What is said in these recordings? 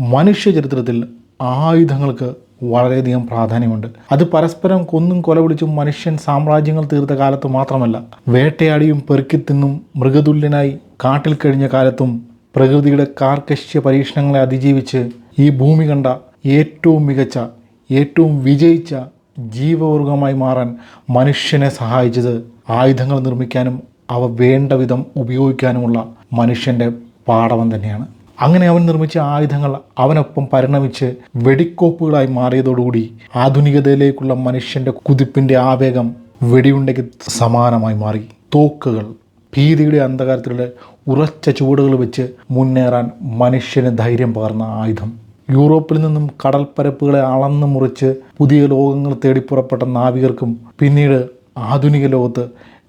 മനുഷ്യ ചരിത്രത്തിൽ ആയുധങ്ങൾക്ക് വളരെയധികം പ്രാധാന്യമുണ്ട്. അത് പരസ്പരം കൊന്നും കൊലവിളിച്ചും മനുഷ്യൻ സാമ്രാജ്യങ്ങൾ തീർത്ത കാലത്ത് മാത്രമല്ല വേട്ടയാടിയും പെറുക്കിത്തിന്നും മൃഗതുല്യനായി കാട്ടിൽ കഴിഞ്ഞ കാലത്തും പ്രകൃതിയുടെ കാർക്കശ്യ പരീക്ഷണങ്ങളെ അതിജീവിച്ച് ഈ ഭൂമി കണ്ട ഏറ്റവും മികച്ച ഏറ്റവും വിജയിച്ച ജീവവർഗമായി മാറാൻ മനുഷ്യനെ സഹായിച്ചത് ആയുധങ്ങൾ നിർമ്മിക്കാനും അവ വേണ്ട വിധം ഉപയോഗിക്കാനുമുള്ള മനുഷ്യന്റെ പാടവം തന്നെയാണ്. അങ്ങനെ അവൻ നിർമ്മിച്ച ആയുധങ്ങൾ അവനൊപ്പം പരിണമിച്ച് വെടിക്കോപ്പുകളായി മാറിയതോടുകൂടി ആധുനികതയിലേക്കുള്ള മനുഷ്യന്റെ കുതിപ്പിന്റെ ആവേഗം വെടിയുണ്ടയ്ക്ക് സമാനമായി മാറി. തോക്കുകൾ ഭീതിയുടെ അന്ധകാരത്തിലൂടെ ഉറച്ച ചുവടുകൾ വെച്ച് മുന്നേറാൻ മനുഷ്യന് ധൈര്യം പകർന്ന ആയുധം. യൂറോപ്പിൽ നിന്നും കടൽപ്പരപ്പുകളെ അളന്നു മുറിച്ച് പുതിയ ലോകങ്ങൾ തേടി പുറപ്പെട്ട നാവികർക്കും പിന്നീട് ആധുനിക ലോകത്ത്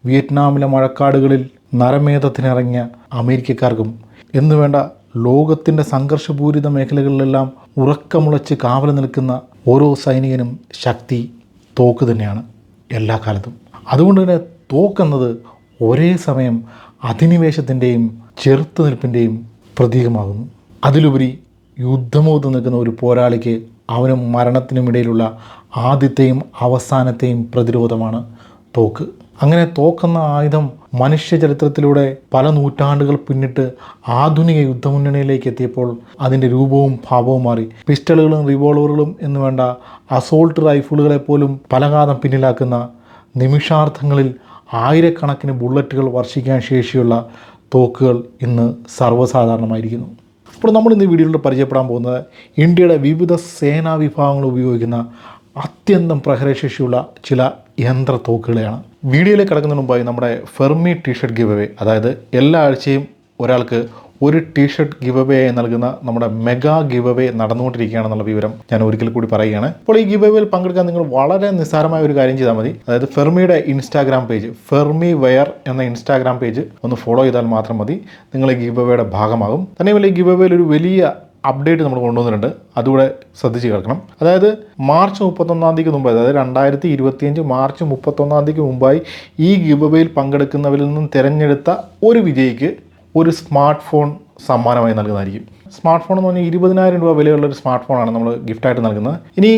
വിയറ്റ്നാമിലെ മഴക്കാടുകളിൽ നരമേധത്തിനിറങ്ങിയ അമേരിക്കക്കാർക്കും എന്നുവേണ്ട ലോകത്തിന്റെ സംഘർഷപൂരിത മേഖലകളിലെല്ലാം ഉറക്കമുളച്ച് കാവൽ നിൽക്കുന്ന ഓരോ സൈനികനും ശക്തി തോക്ക് തന്നെയാണ് എല്ലാ കാലത്തും. അതുകൊണ്ട് തന്നെ തോക്കെന്നത് ഒരേ സമയം അധിനിവേശത്തിന്റെയും ചെറുത്തുനിൽപ്പിന്റെയും പ്രതീകമാകുന്നു. അതിലുപരി യുദ്ധമോത്ത് നിൽക്കുന്ന ഒരു പോരാളിക്ക് അവനും മരണത്തിനുമിടയിലുള്ള ആദ്യത്തെയും അവസാനത്തെയും പ്രതിരോധമാണ് തോക്ക്. അങ്ങനെ തോക്കുന്ന ആയുധം മനുഷ്യ ചരിത്രത്തിലൂടെ പല നൂറ്റാണ്ടുകൾ പിന്നിട്ട് ആധുനിക യുദ്ധമുന്നണിയിലേക്ക് എത്തിയപ്പോൾ അതിന്റെ രൂപവും ഭാവവും മാറി. പിസ്റ്റളുകളും റിവോൾവറുകളും എന്ന് വേണ്ട അസോൾട്ട് റൈഫിളുകളെ പോലും പലകാലം പിന്നിലാക്കുന്ന നിമിഷാർത്ഥങ്ങളിൽ ആയിരക്കണക്കിന് ബുള്ളറ്റുകൾ വർഷിക്കാൻ ശേഷിയുള്ള തോക്കുകൾ ഇന്ന് സർവസാധാരണമായിരിക്കുന്നു. അപ്പോൾ നമ്മൾ ഇന്ന് വീഡിയോയിൽ പരിചയപ്പെടാൻ പോകുന്നത് ഇന്ത്യയുടെ വിവിധ സേനാ വിഭാഗങ്ങൾ ഉപയോഗിക്കുന്ന അത്യന്തം പ്രഹരശേഷിയുള്ള ചില യന്ത്ര തോക്കുകളെയാണ്. വീഡിയോയിലേക്ക് കിടക്കുന്നതിന് മുമ്പായി നമ്മുടെ ഫെർമി ടീഷർട്ട് ഗിവ് അവേ അതായത് എല്ലാ ആഴ്ചയും ഒരാൾക്ക് ഒരു ടീഷർട്ട് ഗിവ് അവേ നൽകുന്ന നമ്മുടെ മെഗാ ഗിവ് അവേ നടന്നുകൊണ്ടിരിക്കുകയാണെന്നുള്ള വിവരം ഞാൻ ഒരിക്കൽ കൂടി പറയുകയാണ്. അപ്പോൾ ഈ ഗിവ് അവേയിൽ പങ്കെടുക്കാൻ നിങ്ങൾ വളരെ നിസ്സാരമായ ഒരു കാര്യം ചെയ്താൽ മതി. അതായത് ഫെർമിയുടെ ഇൻസ്റ്റാഗ്രാം പേജ് ഫെർമി വെയർ എന്ന ഇൻസ്റ്റാഗ്രാം പേജ് ഒന്ന് ഫോളോ ചെയ്താൽ മാത്രം മതി. നിങ്ങൾ ഈ ഗിവ് അവേയുടെ ഭാഗമാകും. തന്നെയുമല്ല ഈ ഗിവ് അവേയിൽ ഒരു വലിയ അപ്ഡേറ്റ് നമ്മൾ കൊണ്ടുവന്നിട്ടുണ്ട്. അതുകൂടെ ശ്രദ്ധിച്ച് കേൾക്കണം. അതായത് മാർച്ച് മുപ്പത്തൊന്നാം തീയതിക്ക് മുമ്പ് അതായത് രണ്ടായിരത്തി ഇരുപത്തിയഞ്ച് മാർച്ച് മുപ്പത്തൊന്നാം തീയതിക്ക് മുമ്പായി ഈ ഗിബബയിൽ പങ്കെടുക്കുന്നവരിൽ നിന്നും തിരഞ്ഞെടുത്ത ഒരു വിജയിക്ക് ഒരു സ്മാർട്ട് ഫോൺ സമ്മാനമായി നൽകുന്നതായിരിക്കും. സ്മാർട്ട് ഫോൺ എന്ന് പറഞ്ഞാൽ ഇരുപതിനായിരം രൂപ വിലയുള്ള ഒരു സ്മാർട്ട് ഫോണാണ് നമ്മൾ ഗിഫ്റ്റായിട്ട് നൽകുന്നത്. ഇനി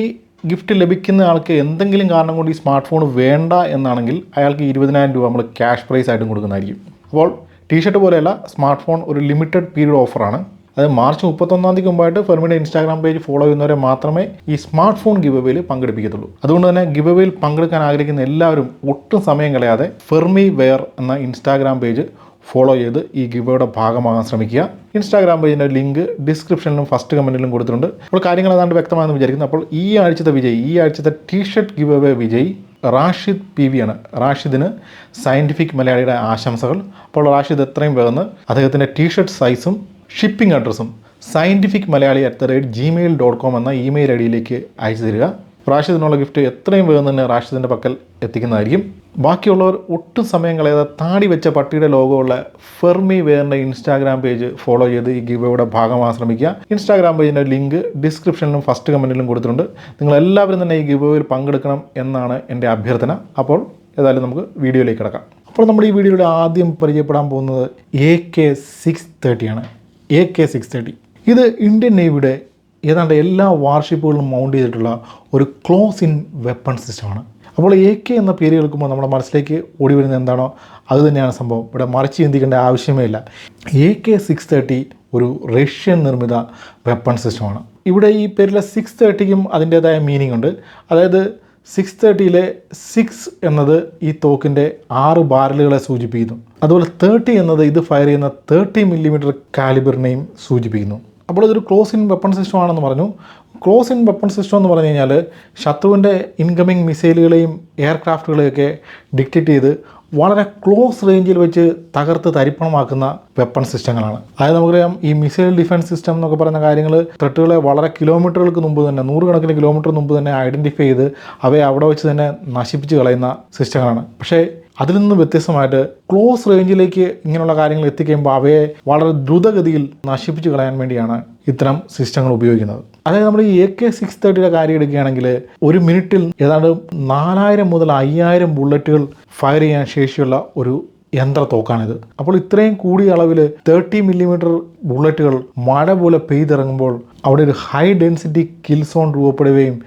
ഗിഫ്റ്റ് ലഭിക്കുന്ന ആൾക്ക് എന്തെങ്കിലും കാരണം കൊണ്ട് ഈ സ്മാർട്ട് ഫോൺ വേണ്ട എന്നാണെങ്കിൽ അയാൾക്ക് ഇരുപതിനായിരം രൂപ നമ്മൾ ക്യാഷ് പ്രൈസ് ആയിട്ടും കൊടുക്കുന്നതായിരിക്കും. അപ്പോൾ ടീഷർട്ട് പോലെയല്ല സ്മാർട്ട് ഫോൺ ഒരു ലിമിറ്റഡ് പീരീഡ് ഓഫറാണ്. അത് മാർച്ച് മുപ്പത്തൊന്നാം തീയതി മുമ്പായിട്ട് ഫെർമിയുടെ ഇൻസ്റ്റാഗ്രാം പേജ് ഫോളോ ചെയ്യുന്നവരെ മാത്രമേ ഈ സ്മാർട്ട് ഫോൺ ഗിവ് അവയിൽ പങ്കെടുപ്പിക്കത്തുള്ളൂ. അതുകൊണ്ട് തന്നെ ഗിവ് അവയിൽ പങ്കെടുക്കാൻ ആഗ്രഹിക്കുന്ന എല്ലാവരും ഒട്ടും സമയം കളയാതെ ഫെർമി വെയർ എന്ന ഇൻസ്റ്റാഗ്രാം പേജ് ഫോളോ ചെയ്ത് ഈ ഗിവയുടെ ഭാഗമാകാൻ ശ്രമിക്കുക. ഇൻസ്റ്റാഗ്രാം പേജിന്റെ ലിങ്ക് ഡിസ്ക്രിപ്ഷനിലും ഫസ്റ്റ് കമന്റിലും കൊടുത്തിട്ടുണ്ട്. അപ്പോൾ കാര്യങ്ങൾ ഏതാണ്ട് വ്യക്തമാണെന്ന് വിചാരിക്കുന്നു. അപ്പോൾ ഈ ആഴ്ചത്തെ വിജയ് ഈ ആഴ്ചത്തെ ടീഷർട്ട് ഗിവ് അവേ വിജയ് റാഷിദ് പി വി ആണ്. റാഷിദിന് സയന്റിഫിക് മലയാളിയുടെ ആശംസകൾ. അപ്പോൾ റാഷിദ് എത്രയും വേഗം അദ്ദേഹത്തിന്റെ ടീഷർട്ട് സൈസും ഷിപ്പിംഗ് അഡ്രസ്സും scientific Malayali at the rate Gmail dot com എന്ന ഇമെയിൽ ഐ ഡിയിലേക്ക് അയച്ചു തരിക. റാഷിദിനുള്ള ഗിഫ്റ്റ് എത്രയും വേഗം തന്നെ റാഷിദിന്റെ പക്കൽ എത്തിക്കുന്നതായിരിക്കും. ബാക്കിയുള്ളവർ ഒട്ടും സമയം കളയാതെ താടി വെച്ച പട്ടിയുടെ ലോഗോയുള്ള ഫെർമി വെയറിന്റെ ഇൻസ്റ്റാഗ്രാം പേജ് ഫോളോ ചെയ്ത് ഈ ഗിവയുടെ ഭാഗമാകാൻ ശ്രമിക്കുക ഇൻസ്റ്റാഗ്രാം പേജിന്റെ ലിങ്ക് ഡിസ്ക്രിപ്ഷനിലും ഫസ്റ്റ് കമന്റിലും കൊടുത്തിട്ടുണ്ട്. നിങ്ങൾ എല്ലാവരും തന്നെ ഈ ഗിവയിൽ പങ്കെടുക്കണം എന്നാണ് എന്റെ അഭ്യർത്ഥന. അപ്പോൾ ഏതായാലും നമുക്ക് വീഡിയോയിലേക്ക് കിടക്കാം. അപ്പോൾ നമ്മുടെ ഈ വീഡിയോയുടെ ആദ്യം പരിചയപ്പെടാൻ പോകുന്നത് എ കെ സിക്സ് തേർട്ടിയാണ് എ കെ സിക്സ് തേർട്ടി ഇത് ഇന്ത്യൻ നേവിയുടെ ഏതാണ്ട് എല്ലാ വാർഷിപ്പുകളിലും മൗണ്ട് ചെയ്തിട്ടുള്ള ഒരു ക്ലോസ് ഇൻ വെപ്പൺ സിസ്റ്റമാണ് അപ്പോൾ എ കെ എന്ന പേര് കേൾക്കുമ്പോൾ നമ്മുടെ മനസ്സിലേക്ക് ഓടി വരുന്നത് എന്താണോ അത് തന്നെയാണ് സംഭവം. ഇവിടെ മറിച്ച് ചിന്തിക്കേണ്ട ആവശ്യമേ ഇല്ല. എ കെ സിക്സ് തേർട്ടി ഒരു റഷ്യൻ നിർമ്മിത വെപ്പൺ സിസ്റ്റമാണ് ഇവിടെ ഈ പേരിലെ സിക്സ് തേർട്ടിക്കും അതിന്റേതായ മീനിങ് ഉണ്ട്. അതായത് സിക്സ് തേർട്ടിയിലെ സിക്സ് എന്നത് ഈ തോക്കിന്റെ ആറ് ബാരലുകളെ സൂചിപ്പിക്കുന്നു. അതുപോലെ തേർട്ടി എന്നത് ഇത് ഫയർ ചെയ്യുന്ന തേർട്ടി മില്ലിമീറ്റർ കാലിബറിനെയും സൂചിപ്പിക്കുന്നു. അപ്പോൾ ഇതൊരു ക്ലോസ് ഇൻ വെപ്പൺ സിസ്റ്റം ആണെന്ന് പറഞ്ഞു. ക്ലോസ് ഇൻ വെപ്പൺ സിസ്റ്റം എന്ന് പറഞ്ഞു കഴിഞ്ഞാൽ ശത്രുവിന്റെ ഇൻകമിങ് മിസൈലുകളെയും എയർക്രാഫ്റ്റുകളെയൊക്കെ ഡിക്റ്റേറ്റ് ചെയ്ത് വളരെ ക്ലോസ് റേഞ്ചിൽ വെച്ച് തകർത്ത് തരിപ്പണമാക്കുന്ന വെപ്പൺ സിസ്റ്റങ്ങളാണ്. അതായത് നമുക്കറിയാം ഈ മിസൈൽ ഡിഫൻസ് സിസ്റ്റം എന്നൊക്കെ പറയുന്ന കാര്യങ്ങൾ ത്രെട്ടുകളെ വളരെ കിലോമീറ്ററുകൾക്ക് മുമ്പ് തന്നെ നൂറുകണക്കിന് കിലോമീറ്റർ മുമ്പ് തന്നെ ഐഡന്റിഫൈ ചെയ്ത് അവയെ അവിടെ വെച്ച് തന്നെ നശിപ്പിച്ച് കളയുന്ന സിസ്റ്റങ്ങളാണ്. പക്ഷേ അതിൽ നിന്ന് വ്യത്യസ്തമായിട്ട് ക്ലോസ് റേഞ്ചിലേക്ക് ഇങ്ങനെയുള്ള കാര്യങ്ങൾ എത്തിക്കുമ്പോൾ അവയെ വളരെ ദ്രുതഗതിയിൽ നശിപ്പിച്ച് കളയാൻ വേണ്ടിയാണ് ഇത്തരം സിസ്റ്റങ്ങൾ ഉപയോഗിക്കുന്നത്. അതായത് നമ്മൾ ഈ എ കെ സിക്സ് തേർട്ടിയുടെ കാര്യം എടുക്കുകയാണെങ്കിൽ ഒരു മിനിറ്റിൽ ഏതാണ്ട് നാലായിരം മുതൽ അയ്യായിരം ബുള്ളറ്റുകൾ ഫയർ ചെയ്യാൻ ശേഷിയുള്ള ഒരു യന്ത്ര തോക്കാണിത്. അപ്പോൾ ഇത്രയും കൂടിയ അളവിൽ തേർട്ടി മില്ലിമീറ്റർ ബുള്ളറ്റുകൾ മഴ പോലെ പെയ്തിറങ്ങുമ്പോൾ അവിടെ ഒരു ഹൈ ഡെൻസിറ്റി കിൽ സോൺ രൂപപ്പെടുകയും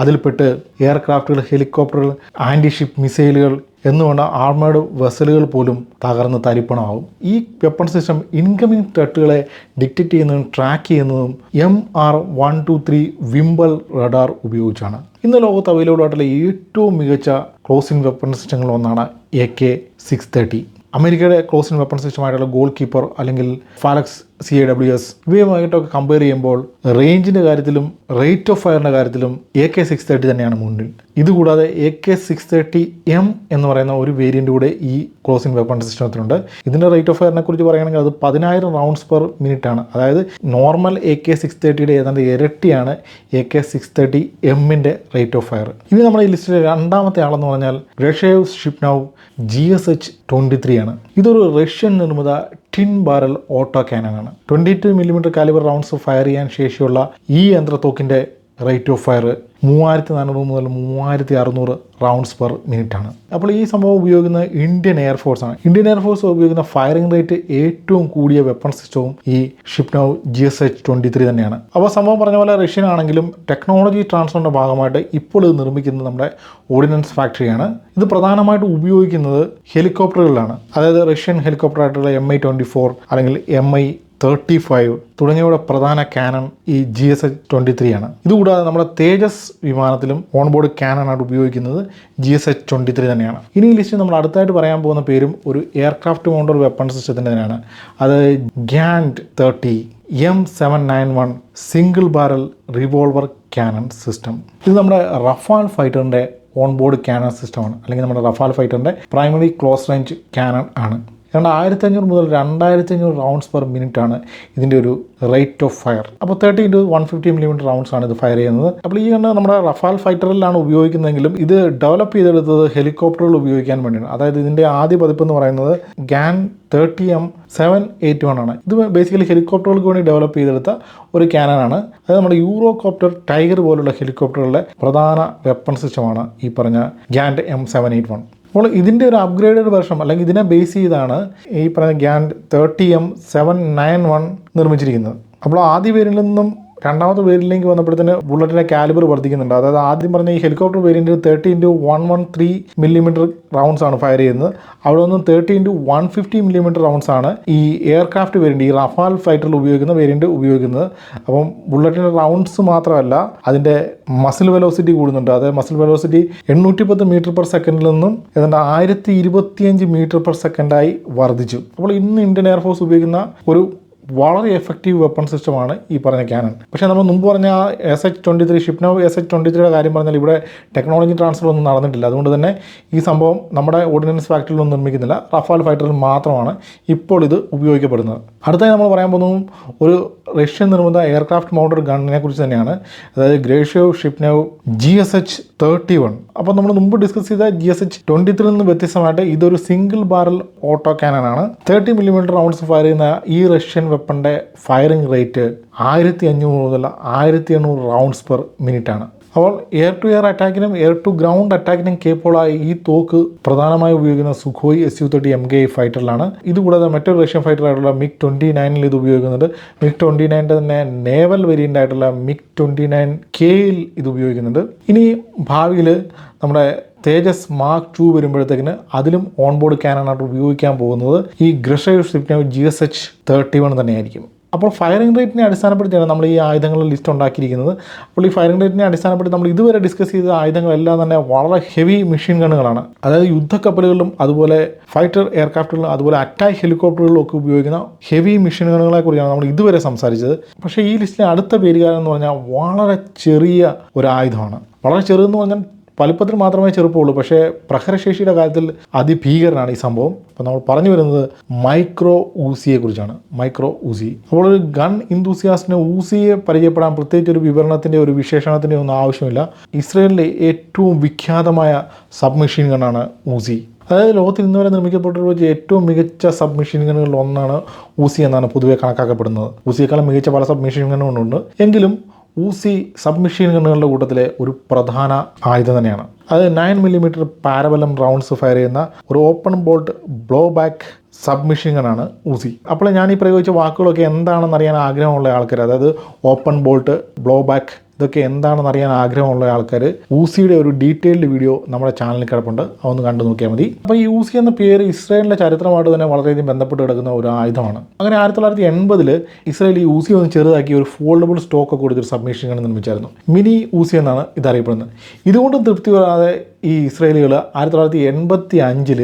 അതിൽപ്പെട്ട് എയർക്രാഫ്റ്റുകൾ ഹെലികോപ്റ്ററുകൾ ആന്റി ഷിപ്പ് മിസൈലുകൾ എന്നുവേണ്ട ആർമേഡ് വെസലുകൾ പോലും തകർന്ന് തരിപ്പണമാവും ഈ വെപ്പൺ സിസ്റ്റം ഇൻകമിംഗ് ത്രെട്ടുകളെ ഡിറ്റക്റ്റ് ചെയ്യുന്നതും ട്രാക്ക് ചെയ്യുന്നതും M R one two three Vympel radar ഉപയോഗിച്ചാണ്. ഇന്ന് ലോകത്ത് അവൈലബിൾ ആയിട്ടുള്ള ഏറ്റവും മികച്ച ക്ലോസിംഗ് വെപ്പൺ സിസ്റ്റങ്ങളിൽ ഒന്നാണ് എ കെ സിക്സ് തേർട്ടി അമേരിക്കയുടെ ക്ലോസിംഗ് വെപ്പൺ സിസ്റ്റമായിട്ടുള്ള ഗോൾ കീപ്പർ അല്ലെങ്കിൽ Phalanx C A W S ഇവയുമായിട്ടൊക്കെ compare ചെയ്യുമ്പോൾ റേഞ്ചിന്റെ കാര്യത്തിലും റേറ്റ് ഓഫ് ഫയറിന്റെ കാര്യത്തിലും എ കെ സിക്സ് തേർട്ടി തന്നെയാണ് മുന്നിൽ. ഇതുകൂടാതെ A K six thirty M എന്ന് പറയുന്ന ഒരു വേരിയന്റ് കൂടെ ഈ ക്ലോസിംഗ് വെപ്പൺ സിസ്റ്റത്തിലുണ്ട് ഇതിന്റെ റേറ്റ് ഓഫ് ഫയറിനെ കുറിച്ച് പറയുകയാണെങ്കിൽ അത് പതിനായിരം റൗണ്ട്സ് പെർ മിനിറ്റ് ആണ്. അതായത് നോർമൽ എ കെ സിക്സ് തേർട്ടിയുടെ ഏതാണ്ട് ഇരട്ടിയാണ് എ കെ സിക്സ് തേർട്ടി എമ്മിന്റെ റേറ്റ് ഓഫ് ഫയർ ഇനി നമ്മുടെ ഈ ലിസ്റ്റിലെ രണ്ടാമത്തെ ആളെന്ന് പറഞ്ഞാൽ റഷ്യവ് Shipunov G S H twenty three ആണ്. ഇതൊരു റഷ്യൻ നിർമ്മിത twin barrel auto ക്യാനനാണ്. Twenty two millimetre calibre rounds fire ചെയ്യാൻ ശേഷിയുള്ള ഈ യന്ത്രത്തോക്കിന്റെ റേറ്റ് ഓഫ് ഫയർ മൂവായിരത്തി നാനൂറ് മുതൽ മൂവായിരത്തി അറുന്നൂറ് റൗണ്ട്സ് പെർ മിനിറ്റ് ആണ് അപ്പോൾ ഈ സംഭവം ഉപയോഗിക്കുന്ന ഇന്ത്യൻ എയർഫോഴ്സ് ആണ് ഇന്ത്യൻ എയർഫോഴ്സ് ഉപയോഗിക്കുന്ന ഫയറിംഗ് റേറ്റ് ഏറ്റവും കൂടിയ വെപ്പൺ സിസ്റ്റവും ഈ Shipunov G S H twenty three തന്നെയാണ്. അപ്പോൾ സംഭവം പറഞ്ഞ പോലെ റഷ്യൻ ആണെങ്കിലും ടെക്നോളജി ട്രാൻസ്ഫറിന്റെ ഭാഗമായിട്ട് ഇപ്പോൾ ഇത് നിർമ്മിക്കുന്നത് നമ്മുടെ ഓർഡിനൻസ് ഫാക്ടറിയാണ്. ഇത് പ്രധാനമായിട്ട് ഉപയോഗിക്കുന്നത് ഹെലികോപ്റ്ററുകളിലാണ്. അതായത് റഷ്യൻ ഹെലികോപ്റ്റർ ആയിട്ടുള്ള എം ഐ ട്വന്റി ഫോർ അല്ലെങ്കിൽ എം ഐ തേർട്ടി ഫൈവ് തുടങ്ങിയവയുടെ പ്രധാന ക്യാനൺ ഈ G S H twenty three ആണ്. ഇതുകൂടാതെ നമ്മുടെ തേജസ് വിമാനത്തിലും ഓൺബോർഡ് ആയിട്ട് ഉപയോഗിക്കുന്നത് G S H twenty three തന്നെയാണ്. ഇനി ലിസ്റ്റ് നമ്മൾ അടുത്തായിട്ട് പറയാൻ പോകുന്ന പേരും ഒരു എയർക്രാഫ്റ്റ് മൗണ്ടർ വെപ്പൺ സിസ്റ്റത്തിന്റെ തന്നെയാണ്. അത് Gantt thirty M seven nine one single barrel revolver cannon system ഇത് നമ്മുടെ റഫാൽ ഫൈറ്ററിന്റെ ഓൺബോർഡ് ക്യാനൺ സിസ്റ്റമാണ് അല്ലെങ്കിൽ നമ്മുടെ റഫാൽ ഫൈറ്ററിന്റെ പ്രൈമറി ക്ലോസ് റേഞ്ച് ക്യാനൺ ആണ്. ഏതാണ്ട് ആയിരത്തി അഞ്ഞൂറ് മുതൽ രണ്ടായിരത്തി അഞ്ഞൂറ് റൗണ്ട്സ് പെർ മിനിറ്റ് ആണ് ഇതിന്റെ ഒരു റേറ്റ് ഓഫ് ഫയർ അപ്പോൾ thirty into one fifty millimetre rounds ആണ് ഇത് ഫയർ ചെയ്യുന്നത്. അപ്പോൾ ഈ കണ്ട് നമ്മുടെ റഫാൽ ഫൈറ്ററിലാണ് ഉപയോഗിക്കുന്നതെങ്കിലും ഇത് ഡെവലപ്പ് ചെയ്തെടുത്തത് ഹെലികോപ്റ്ററുകൾ ഉപയോഗിക്കാൻ വേണ്ടിയാണ്. അതായത് ഇതിന്റെ ആദ്യ പതിപ്പ് എന്ന് പറയുന്നത് ഗാൻ thirty M seven eight one ആണ്. ഇത് ബേസിക്കലി ഹെലികോപ്റ്ററുകൾക്ക് വേണ്ടി ഡെവലപ്പ് ചെയ്തെടുത്ത ഒരു ക്യാനനാണ് അത് നമ്മുടെ യൂറോകോപ്റ്റർ ടൈഗർ പോലുള്ള ഹെലികോപ്റ്ററുകളുടെ പ്രധാന വെപ്പൺ സിസ്റ്റമാണ് ഈ പറഞ്ഞ ഗ്യാൻഡ് എം സെവൻ എയ്റ്റ് വൺ അപ്പോൾ ഇതിന്റെ ഒരു അപ്ഗ്രേഡഡ് വെർഷൻ അല്ലെങ്കിൽ ഇതിനെ ബേസ് ചെയ്താണ് ഈ പറഞ്ഞ Gantt thirty M seven nine one നിർമ്മിച്ചിരിക്കുന്നത്. അപ്പോൾ ആദ്യ പേരിൽ നിന്നും രണ്ടാമത്തെ വേരിയന്റിലേക്ക് വന്നപ്പോഴത്തേന് ബുള്ളറ്റിന്റെ കാലിബർ വർദ്ധിക്കുന്നുണ്ട്. അതായത് ആദ്യം പറഞ്ഞ ഈ helicopter variant thirty into one one three millimetre rounds ആണ് ഫയർ ചെയ്യുന്നത്. അവിടെ നിന്നും thirty into one fifty millimetre rounds ആണ് ഈ എയർക്രാഫ്റ്റ് വേരിയന്റ് ഈ റഫാൽ ഫൈറ്ററിൽ ഉപയോഗിക്കുന്ന വേരിയന്റ് ഉപയോഗിക്കുന്നത്. അപ്പം ബുള്ളറ്റിന്റെ റൗണ്ട്സ് മാത്രമല്ല അതിന്റെ മസിൽ വെലോസിറ്റി കൂടുന്നുണ്ട്. അതായത് മസിൽ വെലോസിറ്റി എണ്ണൂറ്റി പത്ത് മീറ്റർ പെർ സെക്കൻഡിൽ നിന്നും ഏതാണ്ട് ആയിരത്തി ഇരുപത്തിയഞ്ച് മീറ്റർ പെർ സെക്കൻഡായി വർദ്ധിച്ചു. അപ്പോൾ ഇന്ന് ഇന്ത്യൻ എയർഫോഴ്സ് ഉപയോഗിക്കുന്ന ഒരു വളരെ എഫക്റ്റീവ് വെപ്പൺ സിസ്റ്റമാണ് ഈ പറഞ്ഞ ക്യാനൺ പക്ഷേ നമ്മൾ മുമ്പ് പറഞ്ഞ ആ S H twenty three ഷിപ്നോ S H twenty ത്രീയുടെ കാര്യം പറഞ്ഞാൽ ഇവിടെ ടെക്നോളജി ട്രാൻസ്ഫർ ഒന്നും നടന്നിട്ടില്ല. അതുകൊണ്ട് തന്നെ ഈ സംഭവം നമ്മുടെ ഓർഡിനൻസ് ഫാക്ടറിയിലൊന്നും നിർമ്മിക്കുന്നില്ല. റഫാൽ ഫൈറ്ററിൽ മാത്രമാണ് ഇപ്പോൾ ഇത് ഉപയോഗിക്കപ്പെടുന്നത്. അടുത്തായി നമ്മൾ പറയാൻ പോകുന്നതും ഒരു റഷ്യൻ നിർമ്മിത എയർക്രാഫ്റ്റ് മൗണ്ടർ ഗണ്ണിനെ കുറിച്ച് തന്നെയാണ്. അതായത് ഗ്രേഷ്യോ ഷിപ്നോ G S H thirty one. അപ്പോൾ നമ്മൾ മുമ്പ് ഡിസ്കസ് ചെയ്ത G S H twenty three നിന്ന് വ്യത്യസ്തമായിട്ട് ഇതൊരു സിംഗിൾ ബാരൽ ഓട്ടോ ക്യാനനാണ് തേർട്ടി മില്ലിമീറ്റർ റൗണ്ട്സ് ഫയർ ചെയ്യുന്ന ഈ റഷ്യൻ വെപ്പന്റെ ഫയറിംഗ് റേറ്റ് ആയിരത്തി അഞ്ഞൂറ് മുതൽ ആയിരത്തി എണ്ണൂറ് റൗണ്ട്സ് പെർ മിനിറ്റ് ആണ്. അപ്പോൾ എയർ ടു എയർ അറ്റാക്കിനും എയർ ടു ഗ്രൗണ്ട് അറ്റാക്കിനും കേപ്പബിളായ ഈ തോക്ക് പ്രധാനമായി ഉപയോഗിക്കുന്ന Sukhoi S U thirty M K ഫൈറ്ററിലാണ് ഇതുകൂടാതെ മറ്റൊരു റഷ്യൻ ഫൈറ്റർ ആയിട്ടുള്ള മിഗ് ട്വന്റി നയനിൽ ഇത് ഉപയോഗിക്കുന്നുണ്ട്. മിഗ് ട്വന്റി നയന്റെ തന്നെ നേവൽ വേരിയന്റ് ആയിട്ടുള്ള മിഗ് ട്വന്റി നയൻ കെയിൽ ഇത് ഉപയോഗിക്കുന്നുണ്ട്. ഇനി ഭാവിയിൽ നമ്മുടെ തേജസ് മാർക്ക് ടു വരുമ്പോഴത്തേക്കിന് അതിലും ഓൺബോർഡ് ക്യാനാണ് ഉപയോഗിക്കാൻ പോകുന്നത് ഈ ഗ്രഷേവ് സിപ്നോ G S H thirty one തന്നെയായിരിക്കും. അപ്പോൾ ഫയറിംഗ് റേറ്റിനെ അടിസ്ഥാനപ്പെടുത്തിയാണ് നമ്മൾ ഈ ആയുധങ്ങളുടെ ലിസ്റ്റ് ഉണ്ടാക്കിയിരിക്കുന്നത്. അപ്പോൾ ഈ ഫയറിംഗ് റേറ്റിനെ അടിസ്ഥാനപ്പെടുത്തി നമ്മൾ ഇതുവരെ ഡിസ്കസ് ചെയ്ത ആയുധങ്ങളെല്ലാം തന്നെ വളരെ ഹെവി മെഷീൻ ഗണ്ണുകളാണ് അതായത് യുദ്ധക്കപ്പലുകളിലും അതുപോലെ ഫൈറ്റർ എയർക്രാഫ്റ്റുകളിലും അതുപോലെ അറ്റാക്ക് ഹെലികോപ്റ്ററുകളിലും ഒക്കെ ഉപയോഗിക്കുന്ന ഹെവി മെഷീൻ ഗണ്ണുകളെ കുറിച്ചാണ് നമ്മൾ ഇതുവരെ സംസാരിച്ചത്. പക്ഷേ ഈ ലിസ്റ്റിലെ അടുത്ത പേരുകാരെന്ന് പറഞ്ഞാൽ വളരെ ചെറിയ ഒരു ആയുധമാണ്. വളരെ ചെറുതെന്ന് പറഞ്ഞാൽ വലിപ്പത്തിൽ മാത്രമേ ചെറുപ്പമുള്ളൂ പക്ഷേ പ്രഹരശേഷിയുടെ കാര്യത്തിൽ അതിഭീകരനാണ് ഈ സംഭവം. അപ്പോൾ നമ്മൾ പറഞ്ഞു വരുന്നത് മൈക്രോ ഊസിയെ കുറിച്ചാണ്. Micro Uzi. അപ്പോൾ ഒരു ഗൺ ഇന്തൂസിയാസിന് ഊസിയെ പരിചയപ്പെടാൻ പ്രത്യേകിച്ച് ഒരു വിവരണത്തിന്റെ ഒരു വിശേഷണത്തിന്റെ ഒന്നും ആവശ്യമില്ല. ഇസ്രയേലിലെ ഏറ്റവും വിഖ്യാതമായ സബ് മെഷീൻ ഗണ്ണാണ് ഊസി. അതായത് ലോകത്തിൽ ഇന്ന് വരെ നിർമ്മിക്കപ്പെട്ടിട്ടുള്ള വെച്ച് ഏറ്റവും മികച്ച സബ് മെഷീൻ ഗണ്ണുകളിൽ ഒന്നാണ് ഊസി എന്നാണ് പൊതുവെ കണക്കാക്കപ്പെടുന്നത്. ഊസിയേക്കാളും മികച്ച പല സബ് മെഷീൻ ഗണ്ണുകളുണ്ട്. എങ്കിലും ഊസി സബ്മെഷീൻ ഗണ്ണുകളുടെ കൂട്ടത്തിലെ ഒരു പ്രധാന ആയുധം തന്നെയാണ്. അത് nine millimetre Parabellum rounds fire ചെയ്യുന്ന ഒരു open bolt blow back submachine ഗണ്ണാണ് Uzi. അപ്പോൾ ഞാൻ ഈ പ്രയോഗിച്ച വാക്കുകളൊക്കെ എന്താണെന്ന് അറിയാൻ ആഗ്രഹമുള്ള ആൾക്കാർ അതായത് ഓപ്പൺ ബോൾട്ട് ബ്ലോ ബാക്ക് ഇതൊക്കെ എന്താണെന്ന് അറിയാൻ ആഗ്രഹമുള്ള ആൾക്കാർ ഊസിയുടെ ഒരു ഡീറ്റെയിൽഡ് വീഡിയോ നമ്മുടെ ചാനലിൽ കിടപ്പുണ്ട്. അതൊന്ന് കണ്ടു നോക്കിയാൽ മതി. അപ്പോൾ ഈ ഊസി എന്ന പേര് ഇസ്രായേലിന്റെ ചരിത്രമായിട്ട് തന്നെ വളരെയധികം ബന്ധപ്പെട്ട് കിടക്കുന്ന ഒരു ആയുധമാണ്. അങ്ങനെ ആയിരത്തി തൊള്ളായിരത്തി എൺപതിൽ ഇസ്രായേൽ ഈ ഊസി ഒന്ന് ചെറുതാക്കി ഒരു ഫോൾഡബിൾ സ്റ്റോക്ക് കൊടുത്തൊരു സബ്മിഷൻ നിർമ്മിച്ചായിരുന്നു. മിനി ഊസി എന്നാണ് ഇതറിയപ്പെടുന്നത്. ഇതുകൊണ്ടും തൃപ്തി വരാതെ ഈ ഇസ്രയേലികൾ ആയിരത്തി തൊള്ളായിരത്തി എൺപത്തി അഞ്ചിൽ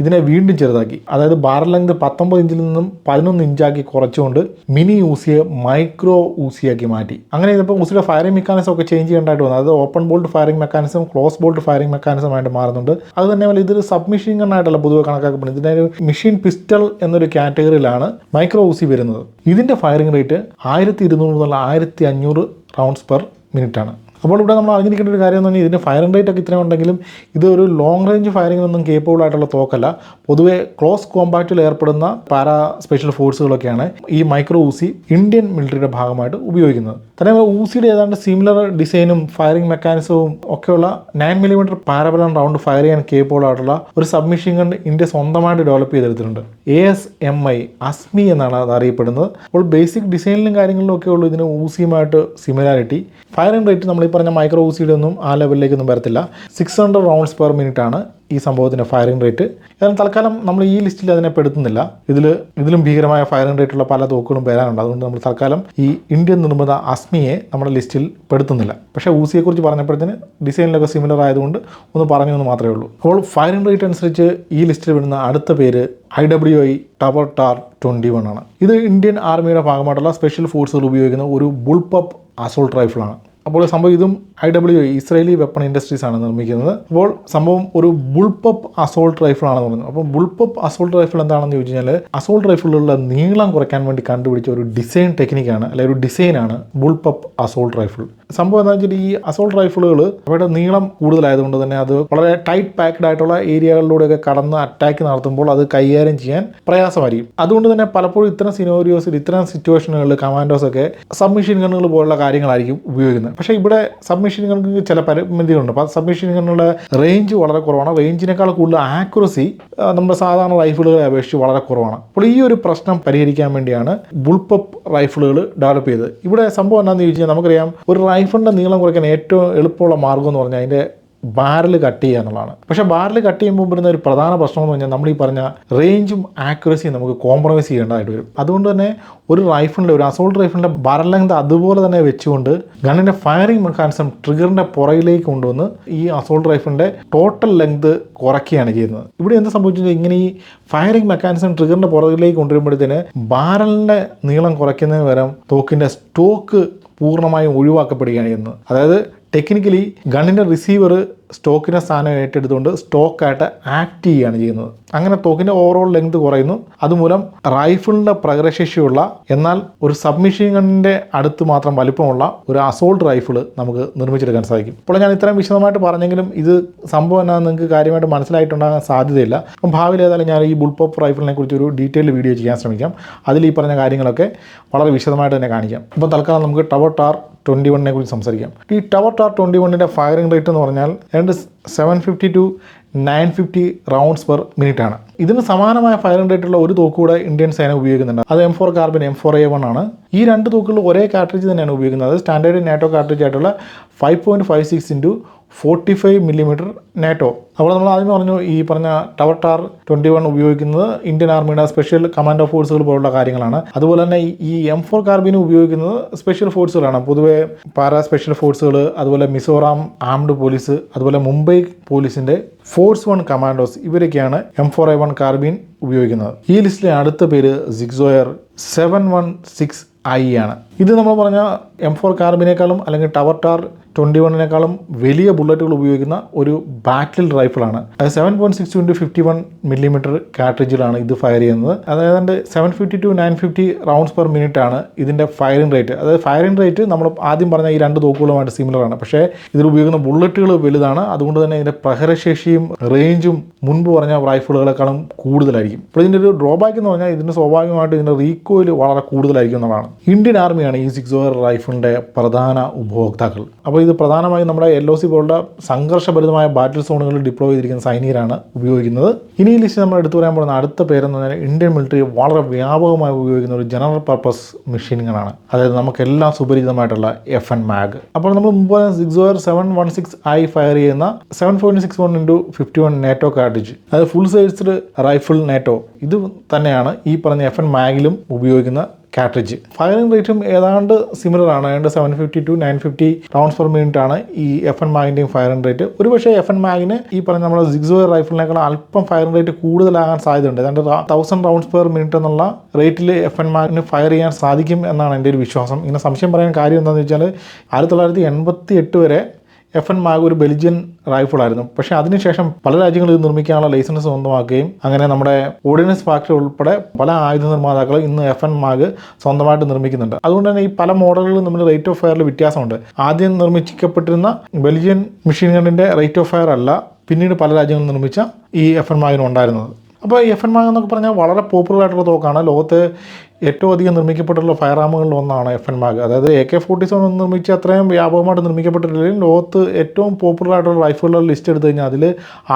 ഇതിനെ വീണ്ടും ചെറുതാക്കി. അതായത് ബാർ ലെങ്ത് പത്തൊമ്പത് ഇഞ്ചിൽ നിന്നും പതിനൊന്ന് ഇഞ്ചാക്കി കുറച്ചുകൊണ്ട് മിനി ഊസിയെ മൈക്രോ ഊസിയാക്കി മാറ്റി. അങ്ങനെ ഇതിപ്പോൾ ഊസിയുടെ ഫയറിംഗ് മെക്കാനിസം ഒക്കെ ചേഞ്ച് ചെയ്യേണ്ടതായിട്ട് വന്നു. അതായത് open bolt firing mechanism close bolt firing mechanism ആയിട്ട് മാറുന്നുണ്ട്. അത് തന്നെ പോലെ ഇതൊരു സബ്മിഷൻ ഗണ്ണായിട്ടല്ല പൊതുവെ കണക്കാക്കപ്പെടുന്നത്. ഇതിന്റെ ഒരു മെഷീൻ പിസ്റ്റൾ എന്നൊരു കാറ്റഗറിയിലാണ് മൈക്രോ ഊസി വരുന്നത്. ഇതിന്റെ ഫയറിംഗ് റേറ്റ് ആയിരത്തി ഇരുന്നൂറ് മുതൽ ആയിരത്തി അഞ്ഞൂറ് റൗണ്ട്സ് പെർ മിനിറ്റ് ആണ്. അപ്പോൾ ഇവിടെ നമ്മൾ അറിഞ്ഞിരിക്കേണ്ട ഒരു കാര്യം എന്ന് പറഞ്ഞാൽ ഇതിന്റെ ഫയറിംഗ് റേറ്റ് ഒക്കെ ഇത്രയും ഉണ്ടെങ്കിലും ഇത് ഒരു ലോങ് റേഞ്ച് ഫയറിങ്ങിനൊന്നും കേപ്പബിൾ ആയിട്ടുള്ള തോക്കല്ല. പൊതുവേ ക്ലോസ് കോമ്പാക്റ്റിൽ ഏർപ്പെടുന്ന പാരാ സ്പെഷ്യൽ ഫോഴ്സുകളൊക്കെയാണ് ഈ മൈക്രോ ഊസി ഇന്ത്യൻ മിലിറ്ററിയുടെ ഭാഗമായിട്ട് ഉപയോഗിക്കുന്നത്. തന്നെ ഊസിയുടെ ഏതാണ്ട് സിമിലർ ഡിസൈനും ഫയറിംഗ് മെക്കാനിസവും ഒക്കെയുള്ള nine millimetre Parabellum round fire ചെയ്യാൻ കേപ്പബിൾ ആയിട്ടുള്ള ഒരു സബ്മിഷൻ കണ്ട് ഇന്ത്യ സ്വന്തമായിട്ട് ഡെവലപ്പ് ചെയ്തെടുത്തിട്ടുണ്ട്. A S M I Asmi എന്നാണ് അത് അറിയപ്പെടുന്നത്. അപ്പോൾ ബേസിക് ഡിസൈനിലും കാര്യങ്ങളിലും ഒക്കെ ഉള്ളൂ ഇതിന് ഊസിയുമായിട്ട് സിമിലാരിറ്റി ഫയറിംഗ് റേറ്റ് നമ്മൾ പറഞ്ഞ മൈക്രോ ഊസിയുടെ ഒന്നും ആ ലെവലിലേക്കൊന്നും വരത്തില്ല. Six hundred rounds per minute ആണ് ഈ സംഭവത്തിന്റെ ഫയറിംഗ് റേറ്റ് എന്നാൽ തൽക്കാലം നമ്മൾ ഈ ലിസ്റ്റിൽ അതിനെ പെടുത്തുന്നില്ല. ഇതിൽ ഇതിലും ഭീകരമായ ഫയറിംഗ് റേറ്റ് ഉള്ള പല തോക്കുകളും വരാനുണ്ട്. അതുകൊണ്ട് നമ്മൾ തൽക്കാലം ഈ ഇന്ത്യൻ നിർമ്മിത അസ്മിയെ നമ്മുടെ ലിസ്റ്റിൽ പെടുത്തുന്നില്ല. പക്ഷേ ഊസിയെക്കുറിച്ച് പറഞ്ഞപ്പോഴത്തേന് ഡിസൈനിലൊക്കെ സിമിലർ ആയതുകൊണ്ട് ഒന്ന് പറഞ്ഞു എന്ന് മാത്രമേ ഉള്ളൂ. അപ്പോൾ ഫയറിംഗ് റേറ്റ് അനുസരിച്ച് ഈ ലിസ്റ്റിൽ വരുന്ന അടുത്ത പേര് I W I Tavor TAR twenty one ആണ്. ഇത് ഇന്ത്യൻ ആർമിയുടെ ഭാഗമായിട്ടുള്ള സ്പെഷ്യൽ ഫോഴ്സുകൾ ഉപയോഗിക്കുന്ന ഒരു ബുൾപപ്പ് അസോൾട്ട് റൈഫിളാണ് അപ്പോൾ സംഭവം ഇതും I W Israeli weapon industries ആണ് നിർമ്മിക്കുന്നത്. അപ്പോൾ സംഭവം ഒരു ബുൾപപ്പ് അസോൾട്ട് റൈഫിൾ ആണെന്ന് പറഞ്ഞു. അപ്പോൾ ബുൾപപ്പ് അസോൾട്ട് റൈഫിൾ എന്താണെന്ന് ചോദിച്ചു കഴിഞ്ഞാൽ അസോൾട്ട് റൈഫിളുള്ള നീളം കുറയ്ക്കാൻ വേണ്ടി കണ്ടുപിടിച്ച ഒരു ഡിസൈൻ ടെക്നിക്കാണ് അല്ലെങ്കിൽ ഒരു ഡിസൈനാണ് ബുൾപപ്പ് അസോൾട്ട് റൈഫിൾ സംഭവം എന്താ വെച്ചാൽ ഈ അസോൾട്ട് റൈഫിളുകൾ അവയുടെ നീളം കൂടുതലായതുകൊണ്ട് തന്നെ അത് വളരെ ടൈറ്റ് പാക്ഡ് ആയിട്ടുള്ള ഏരിയകളിലൂടെയൊക്കെ കടന്ന് അറ്റാക്ക് നടത്തുമ്പോൾ അത് കൈകാര്യം ചെയ്യാൻ പ്രയാസമായിരിക്കും. അതുകൊണ്ട് തന്നെ പലപ്പോഴും ഇത്തരം സിനോറിയോസിൽ ഇത്തരം സിറ്റുവേഷനുകളിൽ കമാൻഡോസ് ഒക്കെ സബ്മിഷൻ ഗണ്ണുകൾ പോലുള്ള കാര്യങ്ങളായിരിക്കും ഉപയോഗിക്കുന്നത്. പക്ഷേ ഇവിടെ സബ്മിഷൻ ഗണ്ണുകൾക്ക് ചില പരിമിതികളുണ്ട്. അപ്പോൾ സബ്മിഷൻ ഗണ്ണുകളുടെ റേഞ്ച് വളരെ കുറവാണ്. റേഞ്ചിനേക്കാൾ കൂടുതൽ ആക്യുറസി നമ്മുടെ സാധാരണ റൈഫിളുകളെ അപേക്ഷിച്ച് വളരെ കുറവാണ്. അപ്പോൾ ഈ ഒരു പ്രശ്നം പരിഹരിക്കാൻ വേണ്ടിയാണ് ബുൾപപ്പ് റൈഫിളുകൾ ഡെവലപ്പ് ചെയ്തത്. ഇവിടെ സംഭവം എന്താണെന്ന് ചോദിച്ചാൽ നമുക്കറിയാം ഒരു റൈഫിളിന്റെ നീളം കുറയ്ക്കാൻ ഏറ്റവും എളുപ്പമുള്ള മാർഗം എന്ന് പറഞ്ഞാൽ അതിന്റെ ബാരൽ കട്ട് ചെയ്യുക എന്നുള്ളതാണ്. പക്ഷേ ബാരൽ കട്ട് ചെയ്യുമ്പോൾ വരുന്ന ഒരു പ്രധാന പ്രശ്നം എന്ന് പറഞ്ഞാൽ നമ്മൾ ഈ പറഞ്ഞ റേഞ്ചും ആക്യുറസിയും നമുക്ക് കോംപ്രമൈസ് ചെയ്യേണ്ടതായിട്ട് വരും. അതുകൊണ്ട് തന്നെ ഒരു റൈഫിളിന്റെ ഒരു അസോൾട്ട് റൈഫിളിന്റെ ബാരൽ ലെങ്ത് അതുപോലെ തന്നെ വെച്ചുകൊണ്ട് ഗണ്ണിന്റെ ഫയറിംഗ് മെക്കാനിസം ട്രിഗറിന്റെ പുറയിലേക്ക് കൊണ്ടുവന്ന് ഈ അസോൾട്ട് റൈഫിളിന്റെ ടോട്ടൽ ലെങ്ത് കുറയ്ക്കുകയാണ് ചെയ്യുന്നത്. ഇവിടെ എന്ത് സംഭവിച്ചാൽ ഇങ്ങനെ ഈ ഫയറിംഗ് മെക്കാനിസം ട്രിഗറിന്റെ പുറകിലേക്ക് കൊണ്ടുവരുമ്പോഴത്തേന് ബാരലിന്റെ നീളം കുറയ്ക്കുന്നതിന് പകരം തോക്കിന്റെ സ്റ്റോക്ക് പൂർണമായും ഒഴിവാക്കപ്പെടുകയാണ് എന്ന്. അതായത് ടെക്നിക്കലി ഗണ്ണിന്റെ റിസീവർ സ്റ്റോക്കിന്റെ സ്ഥാനം ഏറ്റെടുത്തുകൊണ്ട് സ്റ്റോക്കായിട്ട് ആക്ട് ചെയ്യുകയാണ് ചെയ്യുന്നത്. അങ്ങനെ തോക്കിന്റെ ഓവറോൾ ലെങ്ത് കുറയുന്നു. അതുമൂലം റൈഫിളിന്റെ പ്രകടശേഷിയുള്ള എന്നാൽ ഒരു സബ്മിഷീൻ ഗണ്ണിന്റെ അടുത്ത് മാത്രം വലിപ്പമുള്ള ഒരു അസോൾട്ട് റൈഫിൾ നമുക്ക് നിർമ്മിച്ചെടുക്കാൻ സാധിക്കും. ഇപ്പോൾ ഞാൻ ഇത്രയും വിശദമായിട്ട് പറഞ്ഞെങ്കിലും ഇത് സംഭവം എന്നാന്ന് നിങ്ങൾക്ക് കാര്യമായിട്ട് മനസ്സിലായിട്ടുണ്ടാകാൻ സാധ്യതയില്ല. അപ്പം ഭാവിയിൽ ഏതായാലും ഞാൻ ഈ ബുൾപോപ്പ് റൈഫിളിനെ കുറിച്ച് ഒരു ഡീറ്റെയിൽഡ് വീഡിയോ ചെയ്യാൻ ശ്രമിക്കാം. അതിൽ ഈ പറഞ്ഞ കാര്യങ്ങളൊക്കെ വളരെ വിശദമായിട്ട് തന്നെ കാണിക്കാം. അപ്പോൾ തൽക്കാലം നമുക്ക് ടവർ ടാർ ട്വന്റി വണ്ണിനെ കുറിച്ച് സംസാരിക്കാം. ഈ ടവർ ടാർ ട്വന്റി വണ്ണിന്റെ ഫയറിംഗ് റേറ്റ് എന്ന് പറഞ്ഞാൽ രണ്ട് seven fifty to nine fifty rounds per minute ആണ് ഇതിന് സമാനമായ ഫയറിംഗ് റേറ്റ് ഉള്ള ഒരു തോക്ക് കൂടെ ഇന്ത്യൻ സേന ഉപയോഗിക്കുന്നുണ്ട്. അത് M four carbine M four A one ആണ്. ഈ രണ്ട് തോക്കുകൾ ഒരേ കാർട്രിഡ്ജ് തന്നെയാണ് ഉപയോഗിക്കുന്നത്. അത് സ്റ്റാൻഡേർഡ് നാറ്റോ കാർട്രിഡ്ജ് ആയിട്ടുള്ള five point five six into forty five millimetre NATO. അപ്പോൾ നമ്മൾ ആദ്യം പറഞ്ഞു ഈ പറഞ്ഞ ടവർ ടാർ ട്വന്റി വൺ ഉപയോഗിക്കുന്നത് ഇന്ത്യൻ ആർമിയുടെ സ്പെഷ്യൽ കമാൻഡോ ഫോഴ്സുകൾ പോലുള്ള കാര്യങ്ങളാണ്. അതുപോലെ തന്നെ ഈ എം ഫോർ കാർബിന് ഉപയോഗിക്കുന്നത് സ്പെഷ്യൽ ഫോഴ്സുകളാണ്. പൊതുവേ പാരാ സ്പെഷ്യൽ ഫോഴ്സുകൾ അതുപോലെ മിസോറാം ആംഡ് പോലീസ് അതുപോലെ മുംബൈ പോലീസിന്റെ ഫോഴ്സ് വൺ കമാൻഡോസ് ഇവരൊക്കെയാണ് M four A one carbine ഉപയോഗിക്കുന്നത്. ഈ ലിസ്റ്റിലെ അടുത്ത പേര് SIG Sauer seven one six I ആണ്. ഇത് നമ്മൾ പറഞ്ഞ എം ഫോർ കാർബിനേക്കാളും അല്ലെങ്കിൽ ടവർ ടാർ ട്വന്റി വണ്ണിനേക്കാളും വലിയ ബുള്ളറ്റുകൾ ഉപയോഗിക്കുന്ന ഒരു battle റൈഫിളാണ് seven point six into fifty one millimetre കാട്രിഡ്ജിലാണ് ഇത് ഫയർ ചെയ്യുന്നത്. അതായത് seven fifty to nine fifty rounds per minute ആണ് ഇതിന്റെ ഫയറിംഗ് റേറ്റ് അതായത് ഫയറിംഗ് റേറ്റ് നമ്മൾ ആദ്യം പറഞ്ഞ ഈ രണ്ട് തോക്കുകളുമായിട്ട് സിമിലറാണ് പക്ഷേ ഇതിൽ ഉപയോഗിക്കുന്ന ബുള്ളറ്റുകൾ വലുതാണ്. അതുകൊണ്ട് തന്നെ ഇതിന്റെ പ്രഹരശേഷിയും റേഞ്ചും മുൻപ് പറഞ്ഞ റൈഫിളുകളെക്കാളും കൂടുതലായിരിക്കും. അപ്പോൾ ഇതിന്റെ ഒരു ഡ്രോബാക്ക് എന്ന് പറഞ്ഞാൽ ഇതിന്റെ സ്വാഭാവികമായിട്ട് ഇതിന്റെ റീകോയിൽ വളരെ കൂടുതലായിരിക്കും എന്നുള്ളതാണ്. ഇന്ത്യൻ ആർമിയാണ് സൈനികരാണ് ഈ സിക്സ് ഓവർ റൈഫിളിന്റെ പ്രധാന ഉപഭോക്താക്കൾ. അപ്പോൾ ഇത് പ്രധാനമായും നമ്മുടെ എൽ ഒ സി പോലുള്ള സംഘർഷഭരിതമായ ബാറ്റിൽ സോണുകളിൽ ഡിപ്ലോ ചെയ്തിരിക്കുന്ന സൈനികരാണ് ഉപയോഗിക്കുന്നത്. ഇനി ലിസ്റ്റ് നമ്മൾ എടുത്തു പറയാൻ പോകുന്ന അടുത്ത പേരെന്ന് പറഞ്ഞാൽ ഇന്ത്യൻ മിലിറ്ററി വളരെ വ്യാപകമായി ഉപയോഗിക്കുന്ന ഒരു ജനറൽ പർപ്പസ് മെഷീനുകളാണ്. അതായത് നമുക്കെല്ലാം സുപരിചിതമായിട്ടുള്ള എഫ് എൻ മാഗ്. അപ്പോൾ നമ്മൾ മുമ്പ് സിക്സ് ഓവർ സെവൻ വൺ സിക്സ് ആയി ഫയർ ചെയ്യുന്ന seven point six one into fifty one NATO cartridge അതായത് ഫുൾ സൈസ്ഡ് റൈഫിൾ നേറ്റോ. ഇത് തന്നെയാണ് ഈ പറഞ്ഞ എഫ് എൻ മാഗിലും ഉപയോഗിക്കുന്ന കാട്രിഡ്ജ് ഫയറിംഗ് റേറ്റും ഏതാണ്ട് സിമിലർ ആണ്. ഏതാണ്ട് seven fifty to nine fifty rounds per minute ആണ് ഈ എഫ് എൻ മാഗിന്റെയും ഫയറിംഗ് റേറ്റ് ഒരു പക്ഷേ എഫ് എൻ മാഗിന് ഈ പറഞ്ഞ നമ്മുടെ സിക്സോ റൈഫിളിനേക്കാൾ അല്പം ഫയറിംഗ് റേറ്റ് കൂടുതലാകാൻ സാധ്യതയുണ്ട്. ഏതാണ്ട് തൗസൻഡ് റൗണ്ട്സ് പെർ മിനിറ്റ് എന്നുള്ള റേറ്റിൽ എഫ് എൻ മാഗിന് ഫയർ ചെയ്യാൻ സാധിക്കും എന്നാണ് എന്റെ ഒരു വിശ്വാസം. ഇങ്ങനെ സംശയം പറയാൻ കാര്യം എന്താണെന്ന് വെച്ചാൽ ആയിരത്തി തൊള്ളായിരത്തി എൺപത്തി എട്ട് വരെ എഫ് എൻ മാഗ് ഒരു ബെൽജിയൻ റൈഫിളായിരുന്നു. പക്ഷേ അതിനുശേഷം പല രാജ്യങ്ങളിൽ ഇത് നിർമ്മിക്കാനുള്ള ലൈസൻസ് സ്വന്തമാക്കുകയും അങ്ങനെ നമ്മുടെ ഓർഡിനൻസ് ഫാക്ടറി ഉൾപ്പെടെ പല ആയുധ നിർമ്മാതാക്കളും ഇന്ന് എഫ് എൻ മാഗ് സ്വന്തമായിട്ട് നിർമ്മിക്കുന്നുണ്ട്. അതുകൊണ്ട് തന്നെ ഈ പല മോഡലുകളും നമ്മൾ റേറ്റ് ഓഫ് ഫയറിൽ വ്യത്യാസമുണ്ട്. ആദ്യം നിർമ്മിക്കപ്പെട്ടിരുന്ന ബെൽജിയൻ മെഷീൻ ഗണ്ണിന്റെ റേറ്റ് ഓഫ് ഫയർ അല്ല പിന്നീട് പല രാജ്യങ്ങളും നിർമ്മിച്ച ഈ എഫ് എൻ മാഗിന് ഉണ്ടായിരുന്നത് അപ്പോൾ എഫ് എൻ മാഗ് എന്നൊക്കെ പറഞ്ഞാൽ വളരെ പോപ്പുലർ ആയിട്ടുള്ള തോക്കാണ്. ലോകത്ത് ഏറ്റവും അധികം നിർമ്മിക്കപ്പെട്ടുള്ള ഫയർ ആമുകളിൽ ഒന്നാണ് എഫ് എൻ മാഗ്. അതായത് എ കെ ഫോർട്ടി സെവൻ ഒന്ന് നിർമ്മിച്ച് അത്രയും വ്യാപകമായിട്ട് നിർമ്മിക്കപ്പെട്ടിട്ടില്ല. ലോകത്ത് ഏറ്റവും പോപ്പുലർ ആയിട്ടുള്ള റൈഫിളുകളുടെ ലിസ്റ്റ് എടുത്തു കഴിഞ്ഞാൽ അതിൽ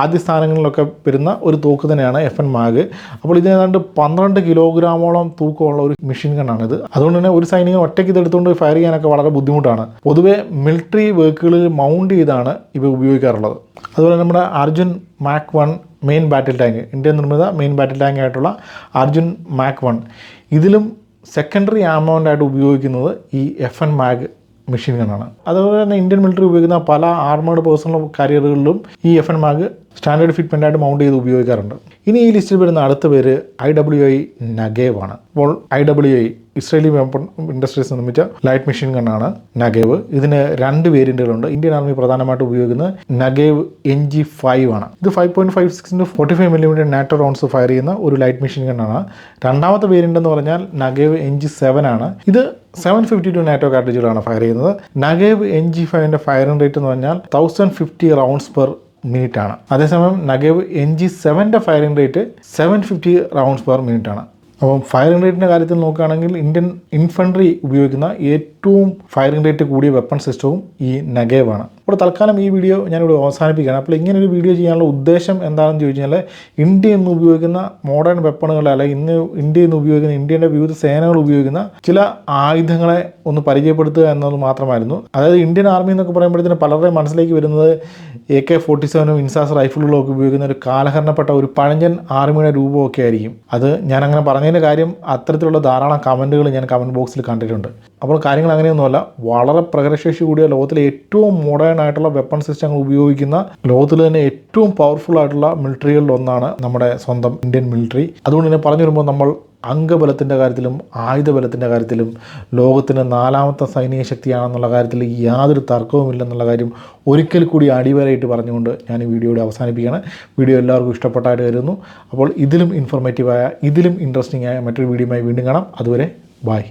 ആദ്യ സ്ഥാനങ്ങളിലൊക്കെ വരുന്ന ഒരു തോക്ക് തന്നെയാണ് എഫ് എൻ മാഗ്. അപ്പോൾ ഇത് ഏതാണ്ട് പന്ത്രണ്ട് കിലോഗ്രാമോളം തൂക്കമുള്ള ഒരു മെഷീൻ ഗണ്ണാണിത് അതുകൊണ്ട് തന്നെ ഒരു സൈനികൻ ഒറ്റയ്ക്ക് ഇത് ഇതെടുത്തുകൊണ്ട് ഫയർ ചെയ്യാനൊക്കെ വളരെ ബുദ്ധിമുട്ടാണ്. പൊതുവെ മിലിറ്ററി വർക്കുകളിൽ മൗണ്ട് ചെയ്താണ് ഇവ ഉപയോഗിക്കാറുള്ളത്. അതുപോലെ നമ്മുടെ Arjun mark one main battle tank Indian നിർമ്മിത മെയിൻ ബാറ്റിൽ ടാങ്ക് ആയിട്ടുള്ള അർജുൻ മാക് വൺ. ഇതിലും സെക്കൻഡറി ആമൗണ്ടായിട്ട് ഉപയോഗിക്കുന്നത് ഈ എഫ് എൻ മാഗ് മെഷീൻ ഗണ്ണാണ് അതുപോലെ തന്നെ ഇന്ത്യൻ മിലിറ്ററി ഉപയോഗിക്കുന്ന പല ആർമേഡ് പേഴ്സണൽ കാരിയറുകളിലും ഈ എഫ് എൻ മാഗ് സ്റ്റാൻഡേർഡ് ഫിറ്റ്മെന്റായിട്ട് മൗണ്ട് ചെയ്ത് ഉപയോഗിക്കാറുണ്ട്. ഇനി ഈ ലിസ്റ്റിൽ വരുന്ന അടുത്ത പേര് ഐ ഡബ്ല്യു ഐ നഗേവ് ആണ് അപ്പോൾ I W I Israeli weapon industries നിർമ്മിച്ച ലൈറ്റ് മെഷീൻ ഗണ്ണാണ് നഗേവ്. ഇതിന് രണ്ട് വേരിയന്റുകളുണ്ട് ഇന്ത്യൻ ആർമി പ്രധാനമായിട്ട് ഉപയോഗിക്കുന്ന നഗേവ് എൻ ജി ഫൈവ് ആണ്. ഇത് five point five സിക്സിന്റെ forty five millimetre NATO rounds fire ചെയ്യുന്ന ഒരു ലൈറ്റ് മെഷീൻ ഗണ്ണാണ്. രണ്ടാമത്തെ വേരിയന്റ് എന്ന് പറഞ്ഞാൽ നഗേവ് എൻ ജി സെവൻ ആണ്. ഇത് സെവൻ ഫിഫ്റ്റി ടു നാറ്റോ കാർട്ടേജുകളാണ് ഫയർ ചെയ്യുന്നത്. നഗേവ് എൻ ജി ഫൈവിന്റെ ഫയറിംഗ് റേറ്റ് എന്ന് പറഞ്ഞാൽ thousand fifty rounds per minute ആണ് അതേസമയം Negev N G സെവന്റെ firing rate seven fifty rounds per minute ആണ്. അപ്പം ഫയറിംഗ് റേറ്റിന്റെ കാര്യത്തിൽ നോക്കുകയാണെങ്കിൽ ഇന്ത്യൻ ഇൻഫൻട്രി ഉപയോഗിക്കുന്ന ഏറ്റവും ഫയറിംഗ് റേറ്റ് കൂടിയ വെപ്പൺ സിസ്റ്റവും ഈ നഗേവ് ആണ് അപ്പോൾ തൽക്കാലം ഈ വീഡിയോ ഞാനിവിടെ അവസാനിപ്പിക്കുകയാണ്. അപ്പോൾ ഇങ്ങനെ ഒരു വീഡിയോ ചെയ്യാനുള്ള ഉദ്ദേശം എന്താണെന്ന് ചോദിച്ചു കഴിഞ്ഞാൽ ഇന്ത്യ ഇന്ന് ഉപയോഗിക്കുന്ന മോഡേൺ വെപ്പണുകൾ അല്ലെങ്കിൽ ഇന്ന് ഇന്ത്യ ഇന്ന് ഉപയോഗിക്കുന്ന ഇന്ത്യയുടെ വിവിധ സേനകൾ ഉപയോഗിക്കുന്ന ചില ആയുധങ്ങളെ ഒന്ന് പരിചയപ്പെടുത്തുക എന്നത് മാത്രമായിരുന്നു. അതായത് ഇന്ത്യൻ ആർമി എന്നൊക്കെ പറയുമ്പോഴത്തേന് പലരുടെ മനസ്സിലേക്ക് വരുന്നത് എ കെ ഫോർട്ടി സെവനും ഇൻസാസ് റൈഫിളുകളും ഒക്കെ ഉപയോഗിക്കുന്ന ഒരു കാലഹരണപ്പെട്ട ഒരു പഴഞ്ചൻ ആർമിയുടെ രൂപമൊക്കെ ആയിരിക്കും. അത് ഞാൻ അങ്ങനെ പറഞ്ഞതിന്റെ കാര്യം അത്തരത്തിലുള്ള ധാരാളം കമന്റുകൾ ഞാൻ കമന്റ് ബോക്സിൽ കണ്ടിട്ടുണ്ട്. അപ്പോൾ കാര്യങ്ങൾ അങ്ങനെയൊന്നുമല്ല വളരെ പ്രകടശേഷി കൂടിയ ലോകത്തിലെ ഏറ്റവും മോഡേൺ ആയിട്ടുള്ള വെപ്പൺ സിസ്റ്റങ്ങൾ ഉപയോഗിക്കുന്ന ലോകത്തിൽ തന്നെ ഏറ്റവും പവർഫുൾ ആയിട്ടുള്ള മിലിറ്ററികളിൽ ഒന്നാണ് നമ്മുടെ സ്വന്തം ഇന്ത്യൻ മിലിറ്ററി അതുകൊണ്ട് തന്നെ പറഞ്ഞു വരുമ്പോൾ നമ്മൾ അംഗബലത്തിന്റെ കാര്യത്തിലും ആയുധബലത്തിന്റെ കാര്യത്തിലും ലോകത്തിന് നാലാമത്തെ സൈനിക ശക്തിയാണെന്നുള്ള കാര്യത്തിൽ യാതൊരു തർക്കവുമില്ലെന്നുള്ള കാര്യം ഒരിക്കൽ കൂടി അടിവരായിട്ട് പറഞ്ഞുകൊണ്ട് ഞാൻ ഈ വീഡിയോയുടെ അവസാനിപ്പിക്കുകയാണ്. വീഡിയോ എല്ലാവർക്കും ഇഷ്ടപ്പെട്ടായിട്ട് കരുതുന്നു. അപ്പോൾ ഇതിലും ഇൻഫോർമേറ്റീവായ ഇതിലും ഇൻട്രസ്റ്റിംഗ് ആയ മറ്റൊരു വീഡിയോയുമായി വീണ്ടും കാണാം. അതുവരെ ബായ്